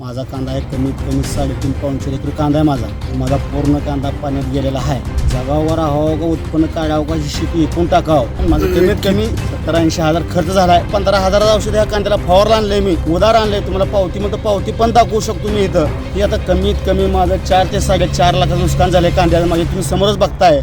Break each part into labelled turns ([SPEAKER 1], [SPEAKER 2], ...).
[SPEAKER 1] माझा कांदा आहे कमीत कमी साडेतीन पाऊन एकर कांदा आहे माझा. माझा पूर्ण कांदा पाण्यात गेलेला आहे. जगावर राहावं का उत्पन्न काढावं का ही शेती एकूण टाकावं? माझं कमीत कमी सत्तर ऐंशी हजार खर्च झालाय. पंधरा हजाराचं औषध ह्या कांद्याला फवारला आणलंय मी. उदार आणलंय. तुम्हाला पावती म्हणतो पावती पण दाखवू शकतो मी इथं. की आता कमीत कमी माझं चार ते साडेचार लाखाचं नुकसान झालंय कांद्याचं माझे तुम्ही समोरच बघताय.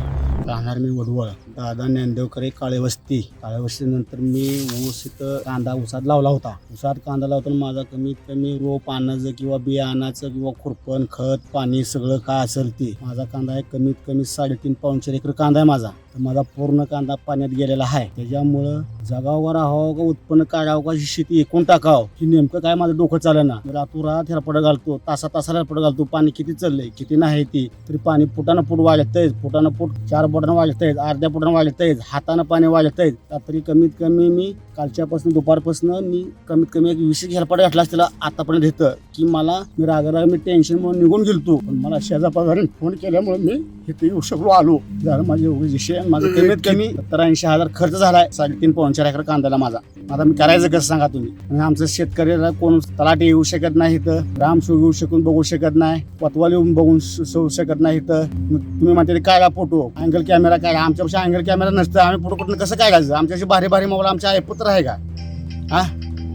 [SPEAKER 1] राहणार मी वडवळ. दादा ज्ञानदेवकर काळे वस्ती. काळे वस्ती नंतर मी ऊस इथं कांदा ऊसात लावला होता. ऊसात कांदा लावताना माझा कमीत कमी रोप आणायचं किंवा बियाणाचं किंवा खुरपण खत पाणी सगळं काय असेल ते. माझा कांदा आहे कमीत कमी साडेतीन पाऊन चार एकर कांदा आहे माझा. तर माझा पूर्ण कांदा पाण्यात गेलेला आहे. त्याच्यामुळं जगावर राहावं का उत्पन्न काढावं का ही शेती एकूण टाकावं की नेमकं काय माझं डोकं चालं ना रातोरात हेरपड घालतो तासा तासाला हेरपड घालतो. पाणी किती चाललंय किती नाही ती तरी पाणी फुटानं फूट वाढतंय फुटानं फूट चार बोटानं वाढतंय अर्ध्या बोटानं वाढतंय हातानं पाणी वाढतंय. तरी कमीत कमी मी कालच्यापासून दुपारपासून मी कमीत कमी एक वीस हेरपड घातला असतील आतापर्यंत येतं की मला मी रागाराग मी टेन्शन म्हणून निघून गेलतो. पण मला शेजापाजाराने फोन केल्यामुळे मी इथे येऊ शकलो आलो. झालं माझे एवढे विषय माझं कमीत कमी. सत्तर ऐंशी हजार खर्च झालाय. साडेतीन पाऊन चार एकर कांद्याला माझा. आता मी करायचं कसं सांगा तुम्ही? आणि आमचं शेतकऱ्याला कोण तलाठी येऊ शकत नाही इथं. रामशो येऊ शकून बघू शकत नाही. पतवाल येऊन बघून येऊ शकत नाही इथं. तुम्ही म्हणते काढा फोटो? अँगल कॅमेरा काढा आमच्यापेक्षा अँगल कॅमेरा नसतं. आम्ही फोटो कुठून कसं काढायचं आमच्याशी भारी भारी मोबाईल आमच्या आई पुत्र आहे का? हा?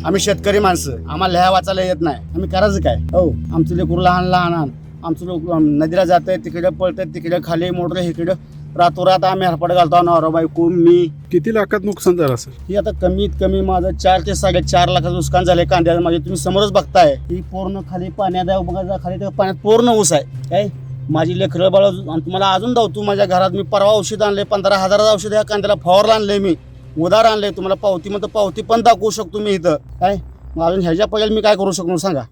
[SPEAKER 1] आम्ही शेतकरी माणसं. आम्हाला लिहा वाचायला येत नाही. आम्ही करायचं काय? हो. आमचं लेकरू लहान लहान. आमचं लोक नदीला जात आहे तिकडे पळत तिकडे खाली मोटर इकडे. रातोरात आम्ही हरपड घालतो नवरा बायको मी.
[SPEAKER 2] किती लाखात नुकसान झालं सर
[SPEAKER 1] ही आता कमीत कमी माझं चार ते साडेचार लाखाचं नुकसान झालंय कांद्याचं. माझे तुम्ही समोरच बघताय. ही पूर्ण खाली पाण्यात आहे बघा खाली त्या पाण्यात पूर्ण ऊस आहे. काय? माझी लेकरं बाळ तुम्हाला अजून धावतो माझ्या घरात मी परवा औषध आणले पंधरा हजाराचं औषध या कांद्याला फवारला आणलंय मी. उदार आणलंय तुम्हाला पावती म्हणतो पावती पण दाखवू शकतो मी इथं. काय? मग अजून ह्याच्या पहिले मी काय करू शकतो सांगा.